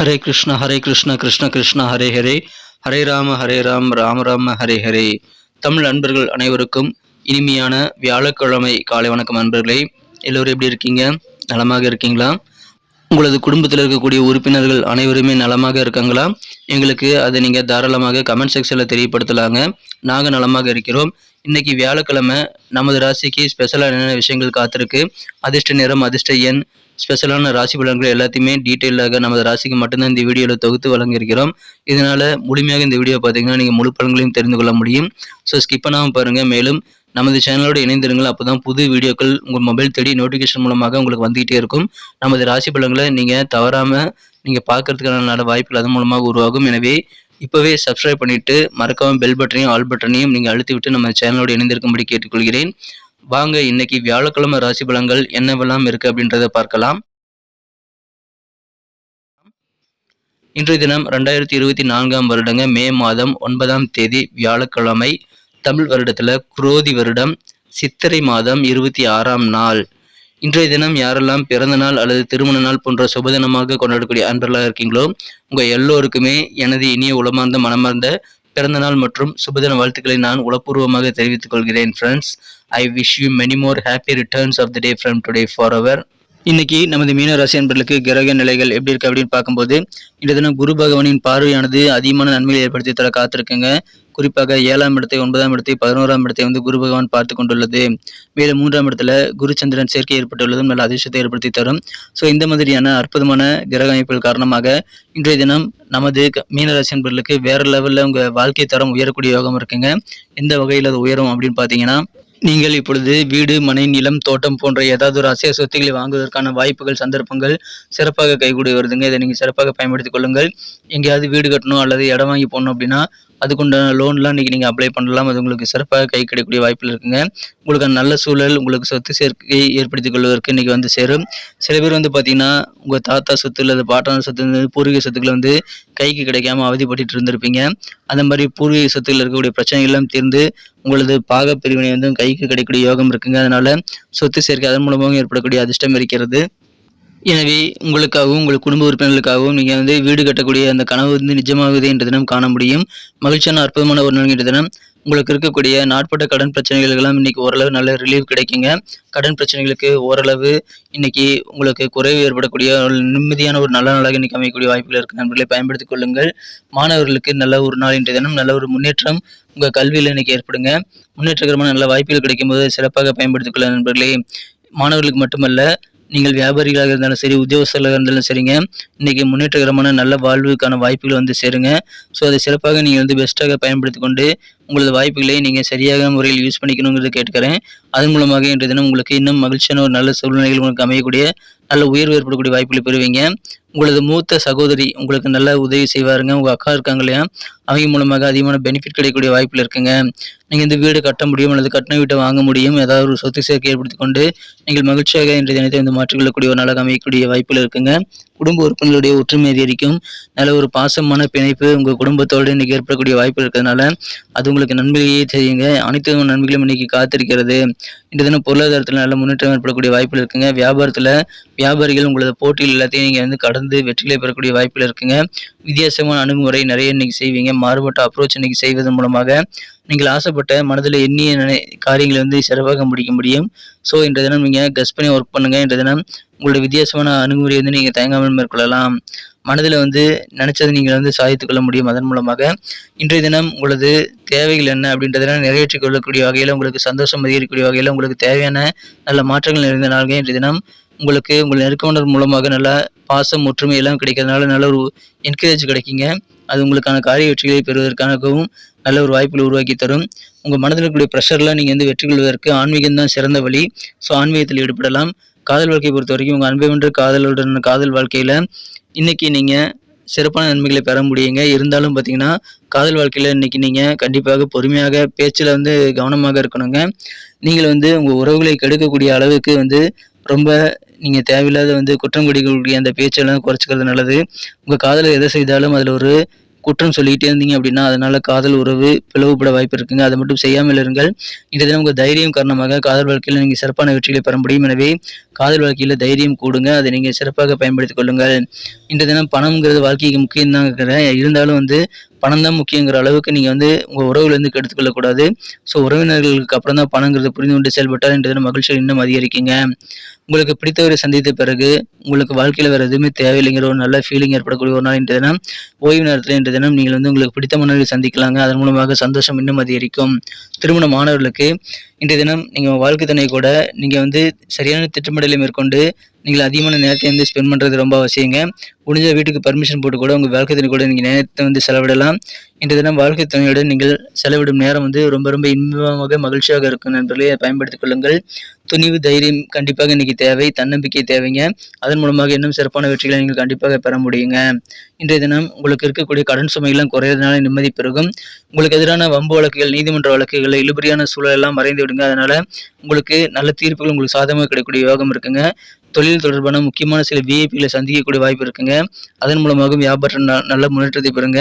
ஹரே கிருஷ்ண ஹரே கிருஷ்ண கிருஷ்ண கிருஷ்ண ஹரே ஹரே. ஹரே ராம ஹரே ராம் ராம ராம ஹரே ஹரே. தமிழ் அன்பர்கள் அனைவருக்கும் இனிமையான வியாழக்கிழமை காலை வணக்கம் அன்பர்களே. எல்லோரும் எப்படி இருக்கீங்க? நலமாக இருக்கீங்களா? உங்களது குடும்பத்தில் இருக்கக்கூடிய உறுப்பினர்கள் அனைவருமே நலமாக இருக்காங்களா? எங்களுக்கு அதை நீங்கள் தாராளமாக கமெண்ட் செக்ஷனில் தெரியப்படுத்தலாங்க. நாங்கள் நலமாக இருக்கிறோம். இன்னைக்கு வியாழக்கிழமை நமது ராசிக்கு ஸ்பெஷலாக என்னென்ன விஷயங்கள் காத்திருக்கு? அதிர்ஷ்ட நிறம் அதிர்ஷ்ட எண் ஸ்பெஷலான ராசி பலன்கள் எல்லாத்தையுமே டீட்டெயிலாக நமது ராசிக்கு மட்டும்தான் இந்த வீடியோவில் தொகுத்து வழங்கியிருக்கிறோம். இதனால் முழுமையாக இந்த வீடியோ பார்த்தீங்கன்னா நீங்கள் முழு பலன்களையும் தெரிந்து கொள்ள முடியும். ஸோ ஸ்கிப் பண்ணாமல் பாருங்கள் மேலும் நமது சேனலோடு இணைந்திருங்கள். அப்போ தான் புது வீடியோக்கள் உங்கள் மொபைல் தேடி நோட்டிஃபிகேஷன் மூலமாக உங்களுக்கு வந்துகிட்டே இருக்கும். நமது ராசி பலன்களை நீங்கள் தவறாமல் நீங்கள் பார்க்கறதுக்கான நல்ல வாய்ப்புகள் அதன் மூலமாக உருவாகும். எனவே இப்போவே சப்ஸ்கிரைப் பண்ணிவிட்டு மறக்காமல் பெல் பட்டனையும் ஆல் பட்டனையும் நீங்கள் அழுத்திவிட்டு நம்ம சேனலோடு இணைந்திருக்கும்படி கேட்டுக்கொள்கிறேன். வாங்க இன்னைக்கு வியாழக்கிழமை ராசி பலன்கள் என்னவெல்லாம் இருக்கு அப்படின்றத பார்க்கலாம். இன்றைய தினம் ரெண்டாயிரத்தி இருபத்தி நான்காம் வருடங்க மே மாதம் ஒன்பதாம் தேதி வியாழக்கிழமை தமிழ் வருடத்துல குரோதி வருடம் சித்திரை மாதம் இருபத்தி ஆறாம் நாள். இன்றைய தினம் யாரெல்லாம் பிறந்த நாள் அல்லது திருமண நாள் போன்ற சுபதினமாக கொண்டாடக்கூடிய அன்பர்களாக இருக்கீங்களோ உங்க எல்லோருக்குமே எனது இனிய உளமார்ந்த மனமார்ந்த பிறந்த நாள் மற்றும் சுபதின வாழ்த்துக்களை நான் உளப்பூர்வமாக தெரிவித்துக் கொள்கிறேன் friends I wish you many more happy returns of the day from today for our இன்னைக்கு நமது மீன ராசி கிரக நிலைகள் எப்படி இருக்கு அப்படின்னு பார்க்கும்போது இந்த தினம் குரு பகவானின் பார்வையானது அதிகமான நன்மைகளை ஏற்படுத்தி தர காத்திருக்குங்க. குறிப்பாக ஏழாம் இடத்தை ஒன்பதாம் இடத்தை பதினோராம் இடத்தை வந்து குரு பகவான் பார்த்து கொண்டுள்ளது. மேலும் மூன்றாம் இடத்துல குருச்சந்திரன் சேர்க்கை ஏற்பட்டுள்ளதும் நல்ல அதிர்ஷ்டத்தை ஏற்படுத்தி தரும். ஸோ இந்த மாதிரியான அற்புதமான கிரக அமைப்புகள் காரணமாக இன்றைய தினம் நமது மீனராசி அன்பர்களுக்கு வேற லெவலில் உங்கள் வாழ்க்கை தரம் உயரக்கூடிய யோகம் இருக்குங்க. எந்த வகையில் அது உயரும் அப்படின்னு பார்த்தீங்கன்னா நீங்கள் இப்பொழுது வீடு மனை நிலம் தோட்டம் போன்ற ஏதாவது ஒரு அசைய சொத்துக்களை வாங்குவதற்கான வாய்ப்புகள் சந்தர்ப்பங்கள் சிறப்பாக கைகூடி வருதுங்க. இதை நீங்கள் சிறப்பாக பயன்படுத்திக் கொள்ளுங்கள். எங்கேயாவது வீடு கட்டணும் அல்லது இடம் வாங்கி போடணும் அப்படின்னா அதுக்குண்டான லோன்லாம் இன்றைக்கி நீங்கள் அப்ளை பண்ணலாம். அது உங்களுக்கு சிறப்பாக கை கிடைக்கக்கூடிய வாய்ப்பில் இருக்குங்க. உங்களுக்கான நல்ல சூழல் உங்களுக்கு சொத்து சேர்க்கை ஏற்படுத்திக் கொள்வதற்கு இன்றைக்கி வந்து சேரும். சில பேர் வந்து பார்த்தீங்கன்னா உங்கள் தாத்தா சொத்து இல்லை பாட்டான சொத்து வந்து பூர்வீக சொத்துக்கள் வந்து கைக்கு கிடைக்காம அவதிப்பட்டு இருந்திருப்பீங்க. அந்த மாதிரி பூர்வீக சொத்துக்கள் இருக்கக்கூடிய பிரச்சனைகள்லாம் தீர்ந்து உங்களது பாக பிரிவினை வந்து கைக்கு கிடைக்கக்கூடிய யோகம் இருக்குங்க. அதனால் சொத்து சேர்க்கை அதன் மூலமாக ஏற்படக்கூடிய அதிர்ஷ்டம் இருக்கிறது. எனவே உங்களுக்காகவும் உங்கள் குடும்ப உறுப்பினர்களுக்காகவும் நீங்கள் வந்து வீடு கட்டக்கூடிய அந்த கனவு வந்து நிஜமாகுது என்ற தினம் காண முடியும். மகிழ்ச்சியான அற்புதமான ஒரு நாள் என்ற தினம். உங்களுக்கு இருக்கக்கூடிய நாட்பட்ட கடன் பிரச்சனைகளுக்கெல்லாம் இன்னைக்கு ஓரளவு நல்ல ரிலீஃப் கிடைக்குங்க. கடன் பிரச்சனைகளுக்கு ஓரளவு இன்னைக்கு உங்களுக்கு குறைவு ஏற்படக்கூடிய ஒரு நிம்மதியான ஒரு நல்ல நாளாக இன்னைக்கு அமையக்கூடிய வாய்ப்புகள் இருக்கு. நண்பர்களை பயன்படுத்திக் கொள்ளுங்கள். மாணவர்களுக்கு நல்ல ஒரு நாள் இன்றைய தினம் நல்ல ஒரு முன்னேற்றம் உங்கள் கல்வியில் இன்னைக்கு ஏற்படுங்க. முன்னேற்றகரமான நல்ல வாய்ப்புகள் கிடைக்கும்போது சிறப்பாக பயன்படுத்திக் கொள்ள நண்பர்களே மாணவர்களுக்கு மட்டுமல்ல நீங்கள் வியாபாரிகளாக இருந்தாலும் சரி உத்தியோகஸ்தர்களாக இருந்தாலும் சரிங்க. இன்றைக்கி முன்னேற்றகரமான நல்ல வாழ்வுக்கான வாய்ப்புகள் வந்து சேருங்க. ஸோ அதை சிறப்பாக நீங்கள் வந்து பெஸ்ட்டாக பயன்படுத்தி கொண்டு உங்களது வாய்ப்புகளை நீங்கள் சரியாக முறையில் யூஸ் பண்ணிக்கணுங்கிறது கேட்குறேன் அதன் மூலமாக இன்றைய தினம் உங்களுக்கு இன்னும் மகிழ்ச்சியான ஒரு நல்ல சூழ்நிலைகள் உங்களுக்கு அமையக்கூடிய நல்ல உயர்வு ஏற்படக்கூடிய வாய்ப்புகளை பெறுவீங்க. உங்களது மூத்த சகோதரி உங்களுக்கு நல்ல உதவி செய்வாருங்க. உங்கள் அக்கா இருக்காங்க இல்லையா? அவங்க மூலமாக அதிகமான பெனிஃபிட் கிடைக்கக்கூடிய வாய்ப்பில் இருக்குங்க. நீங்கள் இந்த வீடு கட்ட முடியும் அல்லது கட்டின வீட்டை வாங்க முடியும். ஏதாவது ஒரு சொத்து சேர்க்கை ஏற்படுத்தி கொண்டு நீங்கள் மகிழ்ச்சியாக இன்றைய தினத்தை வந்து மாற்றிக்கொள்ளக்கூடிய ஒரு நாளாக அமையக்கூடிய வாய்ப்பில் இருக்குங்க. குடும்ப உறுப்பினர்களுடைய ஒற்றுமை அதிகரிக்கும். நல்ல ஒரு பாசமான பிணைப்பு உங்கள் குடும்பத்தோடு இன்னைக்கு ஏற்படக்கூடிய வாய்ப்பு இருக்கிறதுனால அது உங்களுக்கு நன்மையே செய்யுங்க. அனைத்து நன்மைகளும் இன்னைக்கு காத்திருக்கிறது. இன்றைய தினம் பொருளாதாரத்தில் நல்ல முன்னேற்றம் ஏற்படக்கூடிய வாய்ப்பு இருக்குங்க. வியாபாரத்தில் வியாபாரிகள் உங்களது போட்டிகள் எல்லாத்தையும் நீங்கள் வந்து கடந்து வெற்றிகளை பெறக்கூடிய வாய்ப்பில் இருக்குங்க. வித்தியாசமான அணுகுமுறை நிறைய இன்னைக்கு செய்வீங்க. மாறுபட்ட அப்ரோச் இன்னைக்கு செய்வதன் மூலமாக நீங்கள் ஆசைப்பட்ட மனதில் எண்ணிய நினை- காரியங்களை வந்து சிறப்பாக முடிக்க முடியும். ஸோ இன்றைய தினம் நீங்கள் கஸ் பண்ணி ஒர்க் பண்ணுங்கள் இன்றைய தினம் உங்களுடைய வித்தியாசமான அணுகுமுறை வந்து நீங்கள் தயங்காமல் மேற்கொள்ளலாம். மனதில் வந்து நினைச்சதை நீங்கள் வந்து சாதித்துக் கொள்ள முடியும். அதன் மூலமாக இன்றைய தினம் உங்களது தேவைகள் என்ன அப்படின்றத நிறைவேற்றிக் கொள்ளக்கூடிய வகையில் உங்களுக்கு சந்தோஷம் அதிகரிக்கக்கூடிய வகையில் உங்களுக்கு தேவையான நல்ல மாற்றங்கள் நிறைந்த நாள்கள் இன்றைய தினம். உங்களுக்கு உங்கள் நெருக்கமானவர் மூலமாக நல்ல பாசம் ஒற்றுமை எல்லாம் கிடைக்கிறதுனால நல்ல ஒரு என்கரேஜ் கிடைக்குங்க. அது உங்களுக்கான காரிய வெற்றிகளை பெறுவதற்காகவும் நல்ல ஒரு வாய்ப்புகளை உருவாக்கி தரும். உங்கள் மனதில் இருக்கக்கூடிய ப்ரெஷர்லாம் நீங்கள் வந்து வெற்றி கொள்வதற்கு ஆன்மீகம் தான் சிறந்த வழி. ஸோ ஆன்மீகத்தில் ஈடுபடலாம். காதல் வாழ்க்கையை பொறுத்த வரைக்கும் உங்கள் அன்பை வென்ற காதலுடன் காதல் வாழ்க்கையில் இன்றைக்கி நீங்கள் சிறப்பான நன்மைகளை பெற முடியுங்க. இருந்தாலும் பார்த்தீங்கன்னா காதல் வாழ்க்கையில் இன்றைக்கி நீங்கள் கண்டிப்பாக பொறுமையாக பேச்சில் வந்து கவனமாக இருக்கணுங்க. நீங்கள் வந்து உங்கள் உறவுகளை கெடுக்கக்கூடிய அளவுக்கு வந்து ரொம்ப நீங்கள் தேவையில்லாத வந்து குற்றம் கடிக்கக்கூடிய அந்த பேச்செல்லாம் குறைச்சிக்கிறது நல்லது. உங்கள் காதலை எதை செய்தாலும் அதில் ஒரு குற்றம் சொல்லிக்கிட்டே இருந்தீங்க அப்படின்னா அதனால் காதல் உறவு பிளவுபட வாய்ப்பு இருக்குங்க. அதை மட்டும் செய்யாமல் இருங்கள். இந்த தினம் உங்கள் தைரியம் காரணமாக காதல் வாழ்க்கையில் நீங்கள் சிறப்பான வெற்றிகளை பெற முடியும். எனவே காதல் வாழ்க்கையில் தைரியம் கூடுங்க. அதை நீங்கள் சிறப்பாக பயன்படுத்திக் கொள்ளுங்கள். இந்த தினம் பணம்ங்கிறது வாழ்க்கைக்கு முக்கியம் தான் இருந்தாலும் வந்து பணம் தான் முக்கியங்கிற அளவுக்கு நீங்கள் வந்து உங்கள் உறவுலேருந்து கெடுத்துக்கொள்ளக்கூடாது. ஸோ உறவினர்களுக்கு அப்புறம் தான் பணங்கிறத புரிந்து கொண்டு செயல்பட்டால் இன்றைய தினம் மகிழ்ச்சிகள் இன்னும் அதிகரிக்குங்க. உங்களுக்கு பிடித்தவரை சந்தித்த பிறகு உங்களுக்கு வாழ்க்கையில் வேறு எதுவுமே தேவையில்லைங்கிற ஒரு நல்ல ஃபீலிங் ஏற்படக்கூடிய ஒரு நாள் இன்றைய தினம். ஓய்வு நேரத்தில் இன்றைய தினம் நீங்கள் வந்து உங்களுக்கு பிடித்த மன்னர்களை சந்திக்கலாங்க. அதன் மூலமாக சந்தோஷம் இன்னும் அதிகரிக்கும். திருமண மாணவர்களுக்கு இன்றைய தினம் நீங்கள் வாழ்க்கை துணை கூட நீங்கள் வந்து சரியான திட்டமிடலை மேற்கொண்டு நீங்கள் அதிகமான நேரத்தை வந்து ஸ்பெண்ட் பண்ணுறது ரொம்ப அவசியங்க. முடிஞ்ச வீட்டுக்கு பர்மிஷன் போட்டு கூட உங்கள் வேலைக்கு கூட நீங்கள் நேரத்தை வந்து செலவிடலாம். இன்றைய தினம் வாழ்க்கை துணையுடன் நீங்கள் செலவிடும் நேரம் வந்து ரொம்ப ரொம்ப இன்பமாக மகிழ்ச்சியாக இருக்கும் நண்பர்களே பயன்படுத்திக் கொள்ளுங்கள். துணிவு தைரியம் கண்டிப்பாக இன்னைக்கு தேவை தன்னம்பிக்கை தேவைங்க. அதன் மூலமாக இன்னும் சிறப்பான வெற்றிகளை நீங்கள் கண்டிப்பாக பெற முடியுங்க. இன்றைய தினம் உங்களுக்கு இருக்கக்கூடிய கடன் சுமையெல்லாம் குறையிறதுனால நிம்மதி பெருகும். உங்களுக்கு எதிரான வம்பு வழக்குகள் நீதிமன்ற வழக்குகள் இழுபறியான சூழல் எல்லாம் மறைந்து விடுங்க. அதனால உங்களுக்கு நல்ல தீர்ப்புகள் உங்களுக்கு சாதகமாக கிடைக்கக்கூடிய யோகம் இருக்குங்க. தொழில் தொடர்பான முக்கியமான சில விஐபிகளை சந்திக்கக்கூடிய வாய்ப்பு இருக்குங்க. அதன் மூலமாக வியாபாரம் நல்ல முன்னேற்றத்தை பெறுங்க.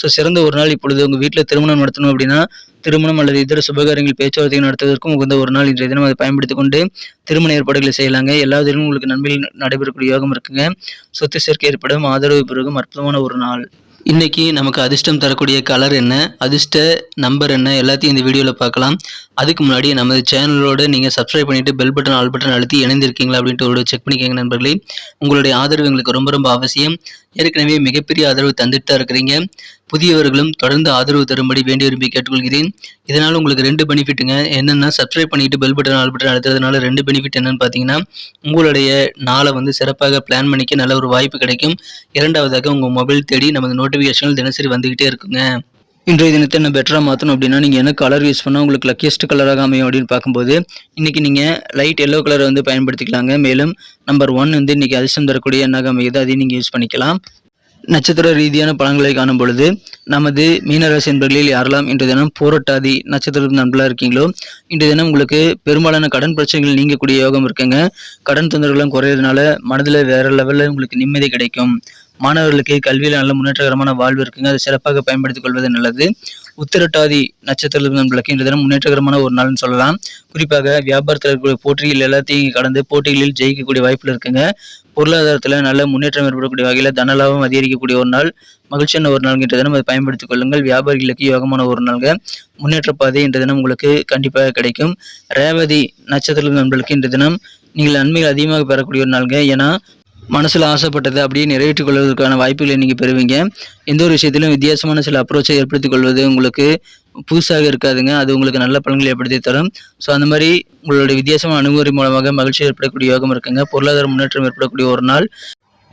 ஸோ சிறந்த ஒரு ஆனால் இப்பொழுது உங்கள் வீட்டில் திருமணம் நடத்தணும் அப்படின்னா திருமணம் அல்லது இதர சுபகாரியங்கள் பேச்சுவார்த்தை நடத்துவதற்கும் உகந்த ஒரு நாள் இன்றைய தினம் அதை பயன்படுத்திக் கொண்டு திருமண ஏற்பாடுகளை செய்யலாங்க. எல்லா தினமும் உங்களுக்கு நன்மையில் நடைபெறக்கூடிய யோகம் இருக்குங்க. சொத்து சேர்க்கை ஏற்படும். ஆதரவு பெருகும். அற்புதமான ஒரு நாள். இன்னைக்கு நமக்கு அதிர்ஷ்டம் தரக்கூடிய கலர் என்ன? அதிர்ஷ்ட நம்பர் என்ன? எல்லாத்தையும் இந்த வீடியோவில் பார்க்கலாம். அதுக்கு முன்னாடி நமது சேனலோடு நீங்கள் சப்ஸ்கிரைப் பண்ணிட்டு பெல் பட்டன் ஆல் பட்டன் அழுத்தி இணைந்திருக்கீங்களா அப்படின்ட்டு ஒரு செக் பண்ணிக்கோங்க நண்பர்களே. உங்களுடைய ஆதரவு எங்களுக்கு ரொம்ப ரொம்ப அவசியம். ஏற்கனவே மிகப்பெரிய ஆதரவு தந்துட்டு தான் இருக்கிறீங்க. புதியவர்களும் தொடர்ந்து ஆதரவு தரும்படி வேண்டி விரும்பி கேட்டுக்கொள்கிறேன். இதனால் உங்களுக்கு ரெண்டு பெனிஃபிட்டுங்க. என்னென்னா சப்ஸ்கிரைப் பண்ணிட்டு பெல் பட்டன் ஆல் பட்டன் அழுத்துறதுனால ரெண்டு பெனிஃபிட் என்னன்னு பார்த்தீங்கன்னா உங்களுடைய நாளை வந்து சிறப்பாக பிளான் பண்ணிக்க நல்ல ஒரு வாய்ப்பு கிடைக்கும். இரண்டாவதாக உங்கள் மொபைல் தேடி நமது நோட்டிஃபிகேஷன்கள் தினசரி வந்துக்கிட்டே இருக்குங்க. இன்றைய தினத்தை என்ன பெட்டராக மாற்றணும் அப்படின்னா நீங்கள் என்ன கலர் யூஸ் பண்ணால் உங்களுக்கு லக்கியஸ்ட் கலராக அமையும் அப்படின்னு பார்க்கும்போது இன்றைக்கி நீங்கள் லைட் எல்லோ கலரை வந்து பயன்படுத்திக்கலாங்க. மேலும் நம்பர் ஒன் வந்து இன்றைக்கி அதிர்ஷ்டம் தரக்கூடிய என்னாக அமையுது. அதையும் நீங்கள் யூஸ் பண்ணிக்கலாம். நட்சத்திர ரீதியான பலன்களை காணும் பொழுது நமது மீனராசி என்பர்களில் யாரெல்லாம் இன்று தினம் போராட்டாதி நட்சத்திர நண்பர்களாக இருக்கீங்களோ இன்று தினம் உங்களுக்கு பெரும்பாலான கடன் பிரச்சனைகள் நீங்கக்கூடிய யோகம் இருக்குங்க. கடன் தொந்தரவுகளும் குறையிறதுனால மனதில் வேற லெவலில் உங்களுக்கு நிம்மதி கிடைக்கும். மாணவர்களுக்கு கல்வியில் நல்ல முன்னேற்றகரமான வாழ்வு இருக்குங்க. அதை சிறப்பாக பயன்படுத்திக் கொள்வது நல்லது. உத்திரட்டாதி நட்சத்திர நண்பர்களுக்கு இன்று தினம் முன்னேற்றகரமான ஒரு நாள்னு சொல்லலாம். குறிப்பாக வியாபாரத்தில் இருக்கக்கூடிய போட்டிகள் எல்லாத்தையும் கடந்து போட்டிகளில் ஜெயிக்கக்கூடிய வாய்ப்புகள் இருக்குங்க. பொருளாதாரத்தில் நல்ல முன்னேற்றம் ஏற்படக்கூடிய வகையில் தனலாபம் அதிகரிக்கக்கூடிய ஒரு நாள். மகிழ்ச்சியான ஒரு நாள் என்ற தினம். அதை பயன்படுத்திக் கொள்ளுங்கள். வியாபாரிகளுக்கு யோகமான ஒரு நாள்ங்க. முன்னேற்ற பாதை இன்று தினம் உங்களுக்கு கண்டிப்பாக கிடைக்கும். ரேவதி நட்சத்திர நண்பர்களுக்கு இன்று தினம் நீங்கள் நன்மைகள் அதிகமாக பெறக்கூடிய ஒரு நாள்ங்க. ஏன்னா மனசில் ஆசைப்பட்டதை அப்படியே நிறைவேற்றிக் கொள்வதற்கான வாய்ப்புகளை நீங்கள் பெறுவீங்க. எந்த ஒரு விஷயத்திலும் வித்தியாசமான சில அப்ரோச்சை ஏற்படுத்திக் கொள்வது உங்களுக்கு புதுசாக இருக்காதுங்க. அது உங்களுக்கு நல்ல பலன்களை ஏற்படுத்தி தரும். ஸோ அந்த மாதிரி உங்களுடைய வித்தியாசமான அணுகுமுறை மூலமாக மகிழ்ச்சி ஏற்படக்கூடிய யோகம் இருக்குங்க. பொருளாதார முன்னேற்றம் ஏற்படக்கூடிய ஒரு நாள்.